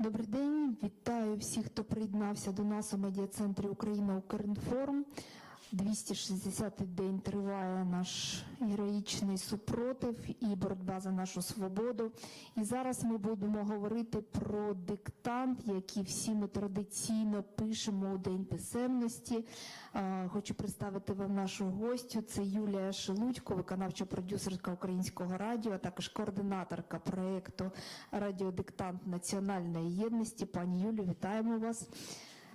Добрий день, вітаю всіх, хто приєднався до нас у медіа-центрі Україна Укрінформ. 260-й день триває наш героїчний супротив і боротьба за нашу свободу. І зараз ми будемо говорити про диктант, який всі ми традиційно пишемо у День писемності. Хочу представити вам нашу гостю. Це Юлія Шелудько, виконавча продюсерка Українського радіо, а також координаторка проєкту Радіодиктант Національної єдності. Пані Юлю, вітаємо вас.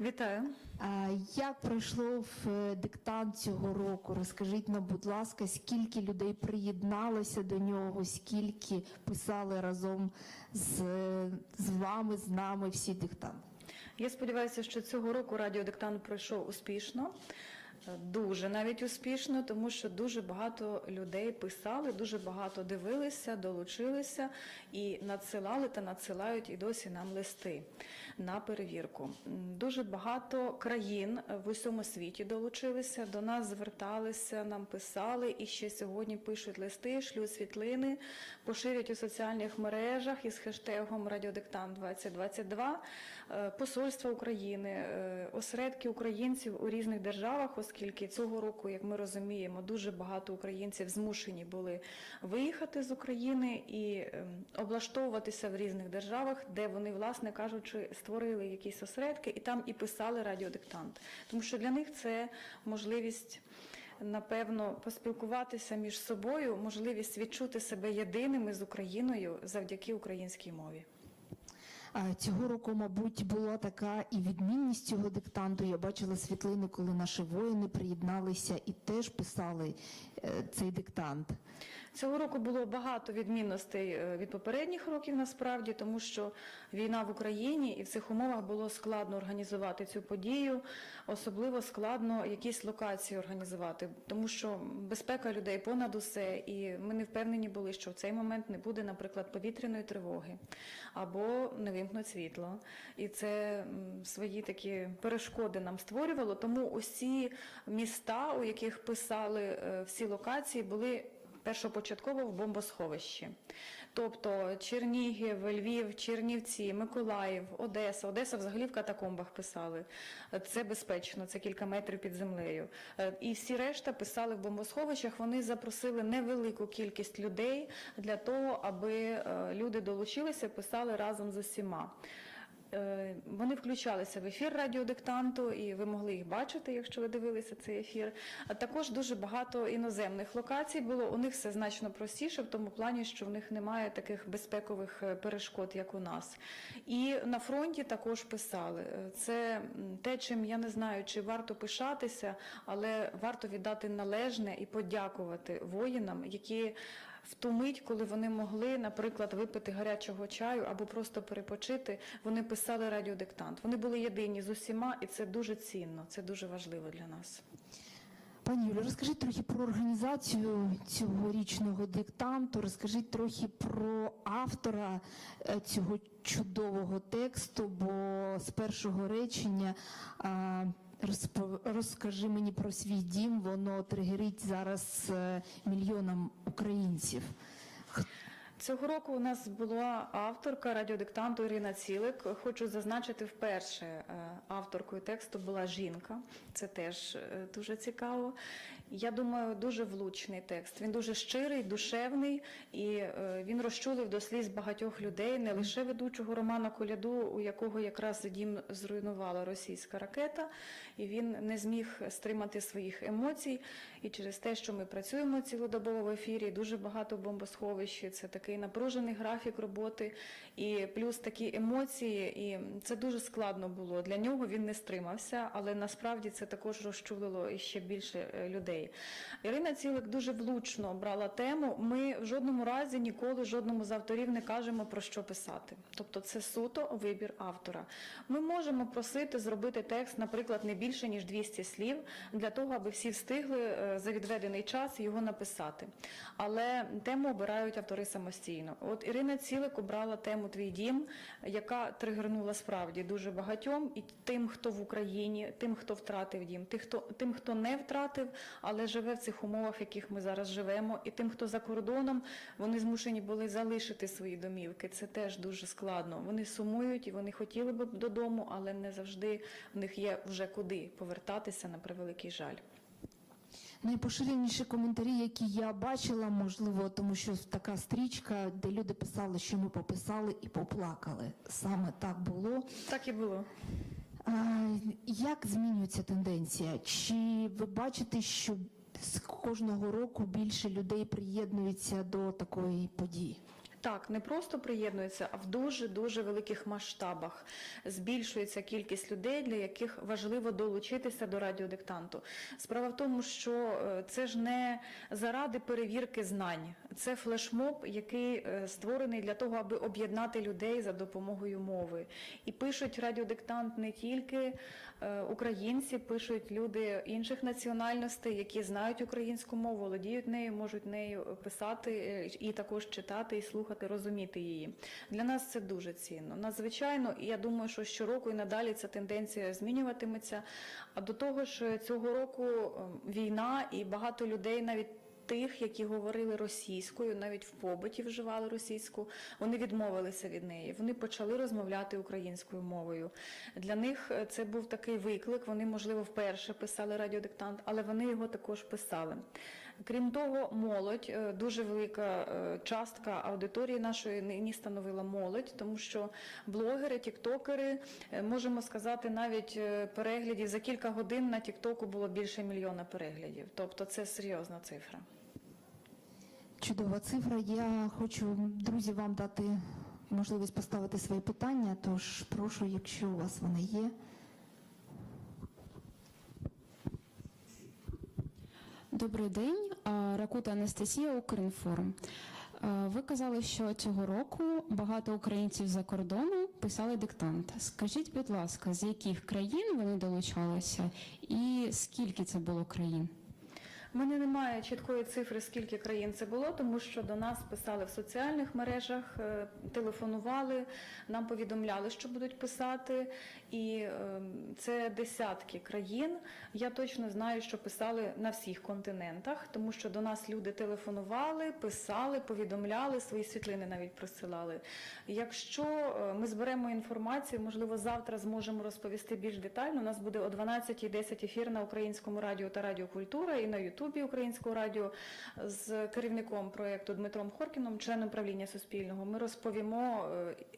Вітаю. А Як пройшло в е, диктант цього року? Розкажіть нам, будь ласка, скільки людей приєдналося до нього, скільки писали разом з, з вами, з нами всі диктанти? Я сподіваюся, що цього року радіодиктант пройшов успішно. Дуже навіть успішно, тому що дуже багато людей писали, дуже багато дивилися, долучилися і надсилали та надсилають і досі нам листи на перевірку. Дуже багато країн в усьому світі долучилися, до нас зверталися, нам писали і ще сьогодні пишуть листи, шлють світлини, поширюють у соціальних мережах із хештегом Радіодиктант 2022 е, посольства України, е, осередки українців у різних державах, оскільки цього року, як ми розуміємо, дуже багато українців змушені були виїхати з України і ем, облаштовуватися в різних державах, де вони, власне кажучи, створили якісь осередки і там і писали радіодиктант. Тому що для них це можливість. Напевно, поспілкуватися між собою, можливість відчути себе єдиними з Україною завдяки українській мові. Цього року, мабуть, була така і відмінність цього диктанту. Я бачила світлини, коли наші воїни приєдналися і теж писали е, цей диктант. Цього року було багато відмінностей е, від попередніх років насправді, тому що війна в Україні і в цих умовах було складно організувати цю подію, особливо складно якісь локації організувати, тому що безпека людей понад усе, і ми не впевнені були, що в цей момент не буде, наприклад, повітряної тривоги або не вимкнуть світло. І це свої такі перешкоди нам створювало. Тому усі міста, у яких писали е, всі локації, були першопочатково в бомбосховищі. Тобто Чернігів, Львів, Чернівці, Миколаїв, Одеса. Одеса взагалі в катакомбах писали. Це безпечно, це кілька метрів під землею. Е, І всі решта писали в бомбосховищах. Вони запросили невелику кількість людей для того, аби е, люди долучилися, писали разом з усіма. Е, Вони включалися в ефір радіодиктанту, і ви могли їх бачити, якщо ви дивилися цей ефір. А також дуже багато іноземних локацій було. У них все значно простіше, в тому плані, що в них немає таких безпекових е, перешкод, як у нас. І на фронті також писали. Е, Це те, чим я не знаю, чи варто пишатися, але варто віддати належне і подякувати воїнам, які в ту мить, коли вони могли, наприклад, випити гарячого чаю або просто перепочити, вони писали радіодиктант. Вони були єдині з усіма, і це дуже цінно, це дуже важливо для нас. Пані Юлі, розкажіть трохи про організацію цьогорічного диктанту, розкажіть трохи про автора е, цього чудового тексту, бо з першого речення а, розпо- розкажи мені про свій дім, воно тригерить зараз е, мільйонам українців. Цього року у нас була авторка радіодиктанту Ірина Цілик. Хочу зазначити вперше е, авторкою тексту була жінка. Це теж е, дуже цікаво. Я думаю, дуже влучний текст. Він дуже щирий, душевний і е, він розчулив до сліз багатьох людей, не лише ведучого Романа Коляду, у якого якраз дім зруйнувала російська ракета, і він не зміг стримати своїх емоцій. І через те, що ми працюємо цілодобово в ефірі, дуже багато бомбосховищ, це такий напружений графік роботи, і плюс такі емоції, і це дуже складно було. Для нього він не стримався, але насправді це також розчулило іще більше е, людей. Ірина Цілик дуже влучно обрала тему. Ми в жодному разі ніколи жодному з авторів не кажемо про що писати. Тобто це суто вибір автора. Ми можемо просити зробити текст, наприклад, не більше ніж 200 слів, для того, аби всі встигли е, за відведений час його написати. Але тему обирають автори самостійно. От Ірина Цілик обрала тему Твій дім, яка тригернула справді дуже багатьом і тим, хто в Україні, тим, хто втратив дім, тим, хто тим, хто не втратив, але живе в цих умовах, в яких ми зараз живемо, і тим, хто за кордоном, вони змушені були залишити свої домівки. Це теж дуже складно. Вони сумують і вони хотіли б додому, але не завжди в них є вже куди повертатися на превеликий жаль. Найпоширеніші коментарі, які я бачила, можливо, тому що така стрічка, де люди писали, що ми пописали і поплакали. Саме так було. Так і було. А, Як змінюється тенденція? Чи ви бачите, що з кожного року більше людей приєднуються до такої події? Так, не просто приєднуються, а в дуже дуже великих масштабах збільшується кількість людей, для яких важливо долучитися до радіодиктанту. Справа в тому, що е, це ж не заради перевірки знань, це флешмоб, який е, створений для того, аби об'єднати людей за допомогою мови. І пишуть радіодиктант не тільки е, українці, пишуть люди інших національностей, які знають українську мову, володіють нею, можуть нею писати і також читати і слухати, розуміти її. Для нас це дуже цінно. Надзвичайно, і я думаю, що щороку і надалі ця тенденція змінюватиметься. А до того ж, цього року е, війна і багато людей навіть. Тих, які говорили російською, навіть в побуті вживали російську, вони відмовилися від неї. Вони почали розмовляти українською мовою. Для них е, це був такий виклик. Вони, можливо, вперше писали радіодиктант, але вони його також писали. Крім того, молодь е, дуже велика е, частка аудиторії нашої нині становила молодь, тому що блогери, тіктокери, е, можемо сказати, навіть переглядів за кілька годин на тіктоку було більше мільйона переглядів. Тобто це серйозна цифра. Чудова цифра. Я хочу, друзі, вам дати можливість поставити свої питання, тож прошу, якщо у вас вони є. Добрий день, Ракута Анастасія, Укрінформ. Ви казали, що цього року багато українців за кордону писали диктант. Скажіть, будь ласка, з яких країн вони долучалися і скільки це було країн? У мене немає чіткої цифри, скільки країн це було, тому що до нас писали в соціальних мережах, е, телефонували, нам повідомляли, що будуть писати, і е, це десятки країн. Я точно знаю, що писали на всіх континентах, тому що до нас люди телефонували, писали, повідомляли, свої світлини навіть присилали. Якщо е, ми зберемо інформацію, можливо, завтра зможемо розповісти більш детально. У нас буде о 12.10 ефір на українському радіо та радіо Культура і на Ютубі Українського радіо з керівником проєкту Дмитром Хоркіном, членом правління Суспільного. Ми розповімо,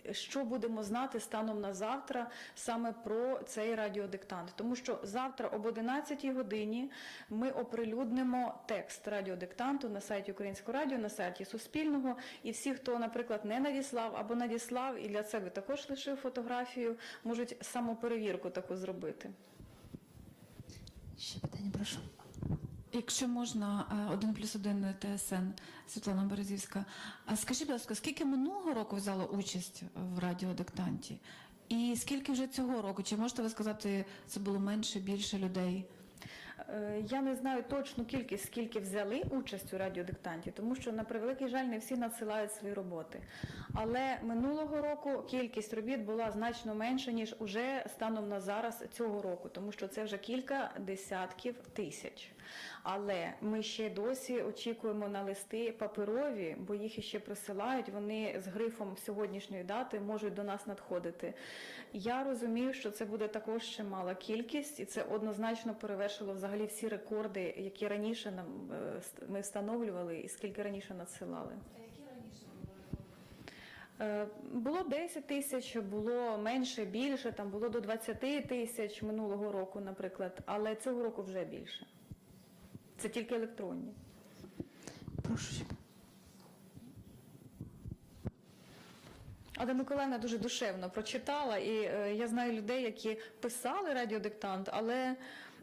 е, що будемо знати станом на завтра саме про цей радіодиктант. Тому що завтра об 11 годині ми оприлюднимо текст радіодиктанту на сайті Українського радіо, на сайті Суспільного. І всі, хто, наприклад, не надіслав або надіслав і для себе також лишив фотографію, можуть самоперевірку таку зробити. Ще питання, прошу. Якщо можна, е, один плюс один ТСН Світлана Березівська. А скажіть, будь ласка, скільки минулого року взяло участь в радіодиктанті? І скільки вже цього року? Чи можете ви сказати, це було менше, більше людей? Е, Я не знаю точну кількість, скільки взяли участь у радіодиктанті, тому що на превеликий жаль не всі надсилають свої роботи. Але минулого року кількість робіт була значно менша ніж уже станом на зараз цього року, тому що це вже кілька десятків тисяч. Але ми ще досі очікуємо на листи паперові, бо їх іще присилають. Вони з грифом сьогоднішньої дати можуть до нас надходити. Я розумію, що це буде також ще мала кількість, і це однозначно перевершило взагалі всі рекорди, які раніше нам е, ми встановлювали, і скільки раніше надсилали. Е, Було 10 тисяч, було менше, більше, там було до 20 тисяч минулого року, наприклад, але цього року вже більше. Це тільки електронні. Прошу. Ада Миколаївна дуже душевно прочитала, і е, я знаю людей, які писали радіодиктант, але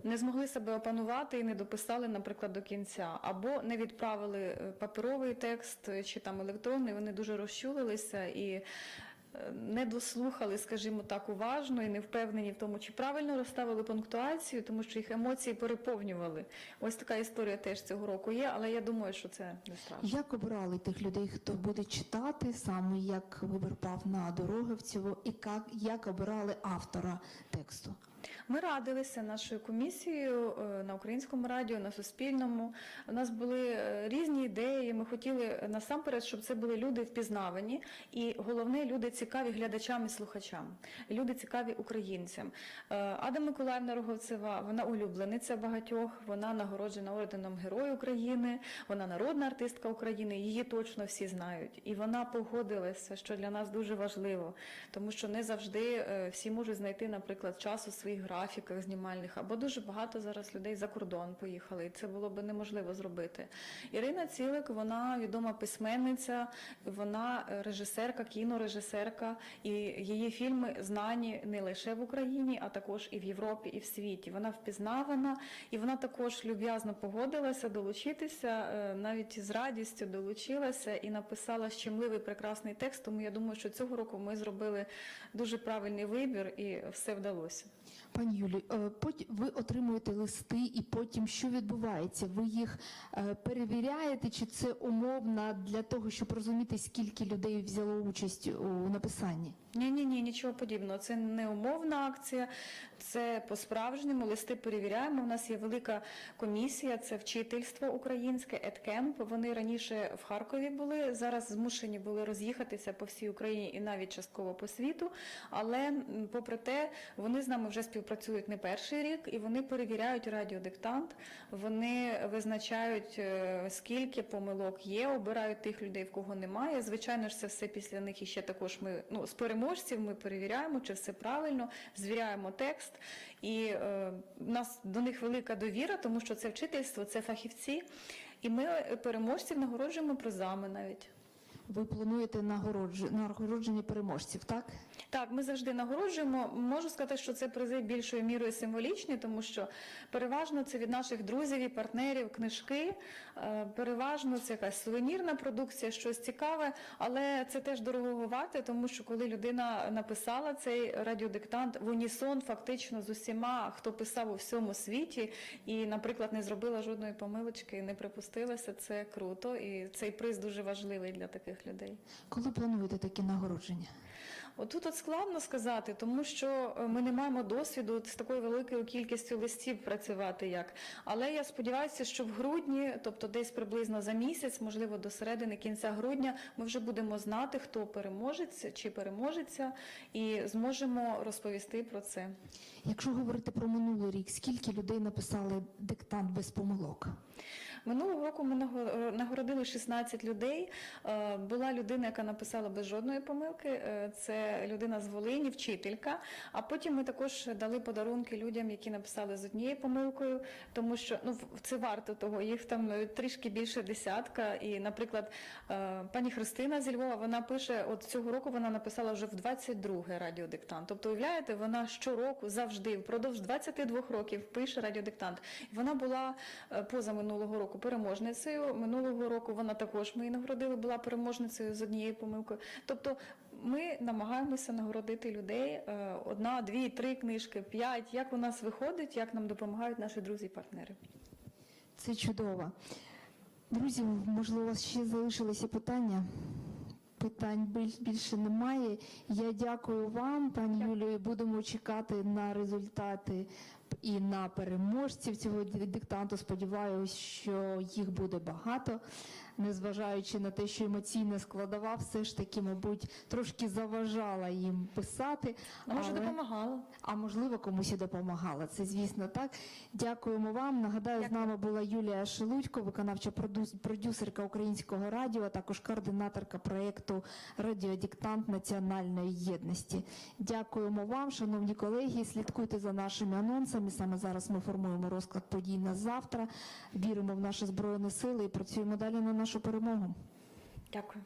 не змогли себе опанувати і не дописали, наприклад, до кінця, або не відправили е, паперовий текст е, чи там електронний. Вони дуже розчулилися і не дослухали, скажімо так, уважно і не впевнені в тому, чи правильно розставили пунктуацію, тому що їх емоції переповнювали. Ось така історія теж цього року є, але я думаю, що це не страшно. Як обирали тих людей, хто буде читати, саме як вибір пав на Дороговцєву, і як, як обирали автора тексту? Ми радилися нашою комісією е, на українському радіо, на Суспільному. У нас були е, різні ідеї. Ми хотіли е, насамперед, щоб це були люди впізнавані, і головне, люди цікаві глядачам і слухачам, люди цікаві українцям. Ада Миколаївна Роговцева, вона улюблениця багатьох, вона нагороджена орденом Герой України, вона народна артистка України. Її точно всі знають. І вона погодилася, що для нас дуже важливо, тому що не завжди всі можуть знайти, наприклад, час у своїх графіках знімальних, або дуже багато зараз людей за кордон поїхали, і це було би неможливо зробити. Ірина Цілик, вона відома письменниця, вона режисерка, кінорежисерка, і її фільми знані не лише в Україні, а також і в Європі, і в світі. Вона впізнавана, і вона також люб'язно погодилася долучитися, е, навіть з радістю долучилася і написала щемливий прекрасний текст. Тому я думаю, що цього року ми зробили дуже правильний вибір і все вдалося. Пані Юлі, е, ви отримуєте листи, і потім що відбувається? Ви їх е, перевіряєте, чи це умовно для того, щоб розуміти, скільки людей взяло участь у написанні? Ні, ні, ні, нічого подібного. Це не умовна акція, це по-справжньому. Листи перевіряємо. У нас є велика комісія, це вчительство українське, Едкемп. Вони раніше в Харкові були, зараз змушені були роз'їхатися по всій Україні і навіть частково по світу. Але попри те, вони з нами вже співпрацюють не перший рік, і вони перевіряють радіодиктант. Вони визначають, е, скільки помилок є, обирають тих людей, в кого немає. Звичайно ж, це все після них і ще також ми ну з переможців ми перевіряємо, чи все правильно, звіряємо текст. І е, в нас до них велика довіра, тому що це вчительство, це фахівці. І ми переможців нагороджуємо призами навіть. Ви плануєте нагородження переможців, так? Так, ми завжди нагороджуємо. Можу сказати, що це призи більшою мірою символічні, тому що переважно це від наших друзів і партнерів книжки, е, переважно це якась сувенірна продукція, щось цікаве, але це теж дорого варте, тому що коли людина написала цей радіодиктант в унісон, фактично з усіма, хто писав у всьому світі, і, наприклад, не зробила жодної помилочки, не припустилася, це круто, і цей приз дуже важливий для таких людей. Коли плануєте такі нагородження? Отут от складно сказати, тому що е, ми не маємо досвіду з такою великою кількістю листів працювати як. Але я сподіваюся, що в грудні, тобто десь приблизно за місяць, можливо, до середини кінця грудня, ми вже будемо знати, хто переможець чи переможеться, і зможемо розповісти про це. Якщо говорити про минулий рік, скільки людей написали диктант без помилок? Минулого року ми наго- нагородили 16 людей. Е, Була людина, яка написала без жодної помилки. Е, Людина з Волині, вчителька. А потім ми також дали подарунки людям, які написали з однією помилкою, тому що ну це варто того. Їх там е, трішки більше десятка. І, наприклад, е, пані Христина зі Львова, вона пише: от цього року вона написала вже в 22 радіодиктант. Тобто, уявляєте, вона щороку завжди впродовж 22 років пише радіодиктант. Вона була е, поза минулого року переможницею. Минулого року вона також ми нагородили, була переможницею з однією помилкою. Тобто ми намагаємося нагородити людей е, одна, дві, три книжки, п'ять. Як у нас виходить, як нам допомагають наші друзі і партнери. Це чудово. Друзі, можливо, у вас ще залишилися питання? Питань більше немає. Я дякую вам, пані Юлію. Будемо чекати на результати і на переможців цього диктанту. Сподіваюся, що їх буде багато, незважаючи на те, що емоційна складова все ж таки, мабуть, трошки заважала їм писати. А може але- допомагала? а можливо, комусь і допомагала. Це звісно так. Дякуємо вам. Нагадаю, з нами була Юлія Шелудько, виконавча продюсерка українського радіо, а також координаторка проєкту Радіодиктант національної єдності. Дякуємо вам, шановні колеги. Слідкуйте за нашими анонсами. Саме зараз ми формуємо розклад подій на завтра. Віримо в наші збройні сили і працюємо далі на нашу перемогу. Дякую.